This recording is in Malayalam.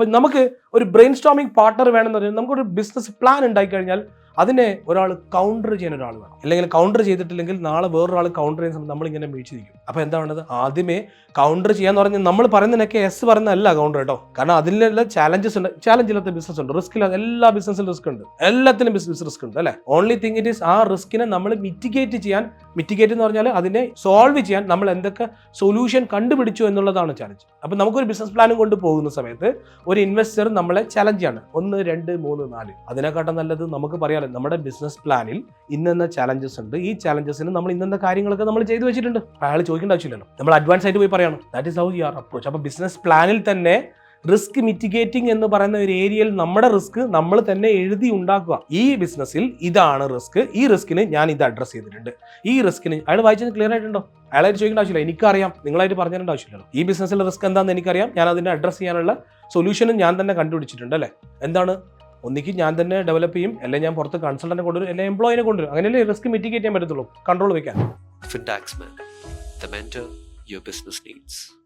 അപ്പം നമുക്ക് ഒരു ബ്രെയിൻ സ്റ്റോമിംഗ് പാർട്ണർ വേണമെന്ന് പറഞ്ഞാൽ നമുക്കൊരു ബിസിനസ് പ്ലാൻ ഉണ്ടായി കഴിഞ്ഞാൽ അതിനെ ഒരാൾ കൗണ്ടർ ചെയ്യാൻ ഒരാൾ വേണം. അല്ലെങ്കിൽ കൗണ്ടർ ചെയ്തിട്ടില്ലെങ്കിൽ നാളെ വേറൊരാൾ കൗണ്ടർ ചെയ്യുന്ന സമയത്ത് നമ്മളിങ്ങനെ മേടിച്ചിരിക്കും അപ്പോൾ എന്താ വേണ്ടത്? ആദ്യമേ കൗണ്ടർ ചെയ്യാന്ന് പറഞ്ഞാൽ നമ്മൾ പറയുന്നതിനൊക്കെ എസ് പറയുന്നതല്ല കൗണ്ടർ കേട്ടോ. കാരണം അതിലുള്ള ചാലഞ്ചസ് ഉണ്ട്. ചാലഞ്ച് ഇല്ലാത്ത ബിസിനസ് ഉണ്ട്. റിസ്ക് ഇല്ലാത്ത എല്ലാ ബിസിനസ്സിലും റിസ്ക് ഉണ്ട്. എല്ലാത്തിനും ബിസിനസ് റിസ്ക് ഉണ്ട് അല്ലേ? ഓൺലി തിങ് ഇറ്റ് ഈസ് ആ റിസ്കിനെ നമ്മൾ മിറ്റിഗേറ്റ് ചെയ്യാൻ മിറ്റിഗേറ്റ് എന്ന് പറഞ്ഞാൽ അതിനെ സോൾവ് ചെയ്യാൻ നമ്മൾ എന്തൊക്കെ സൊല്യൂഷൻ കണ്ടുപിടിച്ചു എന്നുള്ളതാണ് ചാലഞ്ച് അപ്പം നമുക്കൊരു ബിസിനസ് പ്ലാനും കൊണ്ട് പോകുന്ന സമയത്ത് ഒരു ഇൻവെസ്റ്റർ നമ്മളെ ചലഞ്ച് ആണ്. ഒന്ന് രണ്ട് മൂന്ന് നാല്. അതിനെക്കാട്ടും നല്ലത് നമുക്ക് പറയാമല്ലോ നമ്മുടെ ബിസിനസ് പ്ലാനിൽ ഇന്നെന്ന ചലഞ്ചസ് ഉണ്ട്. ഈ ചാലഞ്ചസിന് നമ്മൾ ഇന്നെന്ന കാര്യങ്ങളൊക്കെ നമ്മൾ ചെയ്തു വെച്ചിട്ടുണ്ട്. അയാൾ ചോദിക്കേണ്ട ആവശ്യമില്ലല്ലോ. നമ്മൾ അഡ്വാൻസ് ആയിട്ട് പോയി പറയണം. That is how you are approach അപ്പോൾ ബിസിനസ് പ്ലാനിൽ തന്നെ റിസ്ക് മിറ്റിഗേറ്റിംഗ് എന്ന് പറയുന്ന ഒരു ഏരിയയിൽ നമ്മുടെ റിസ്ക് നമ്മൾ തന്നെ എഴുതി ഉണ്ടാക്കുക. ഈ ബിസിനസ്സിൽ ഇതാണ് റിസ്ക്. ഈ റിസ്കിന് ഞാൻ ഇത് അഡ്രസ്സ് ചെയ്തിട്ടുണ്ട്. ഈ റിസ്കിന് അയാൾ വായിച്ചത് ക്ലിയർ ആയിട്ടുണ്ടോ? അയാളായിട്ട് ചോദിക്കേണ്ട ആവശ്യമില്ല. എനിക്കറിയാം. നിങ്ങളായിട്ട് പറഞ്ഞു തരേണ്ട ആവശ്യമില്ലല്ലോ. ഈ ബിസിനസ്സിലെ റിസ്ക് എന്താണെന്ന് എനിക്കറിയാം. ഞാൻ അതിനെ അഡ്രസ്സ് ചെയ്യാനുള്ള സൊല്യൂഷനും ഞാൻ തന്നെ കണ്ടുപിടിച്ചിട്ടുണ്ട് അല്ലേ? എന്താണ്? ഒന്നിക്ക് ഞാൻ തന്നെ ഡെവലപ്പ് ചെയ്യും. അല്ലെങ്കിൽ ഞാൻ പുറത്ത് കൺസൾട്ടനെ കൊണ്ടുവരും. അല്ലെങ്കിൽ എംപ്ലോയിനെ കൊണ്ടുവരും. അങ്ങനെയല്ലേ റിസ്ക് മിറ്റിഗേറ്റ് ചെയ്യാൻ പറ്റത്തുള്ളൂ. കൺട്രോൾ വെക്കാൻ. Fintaxman, the mentor your business needs.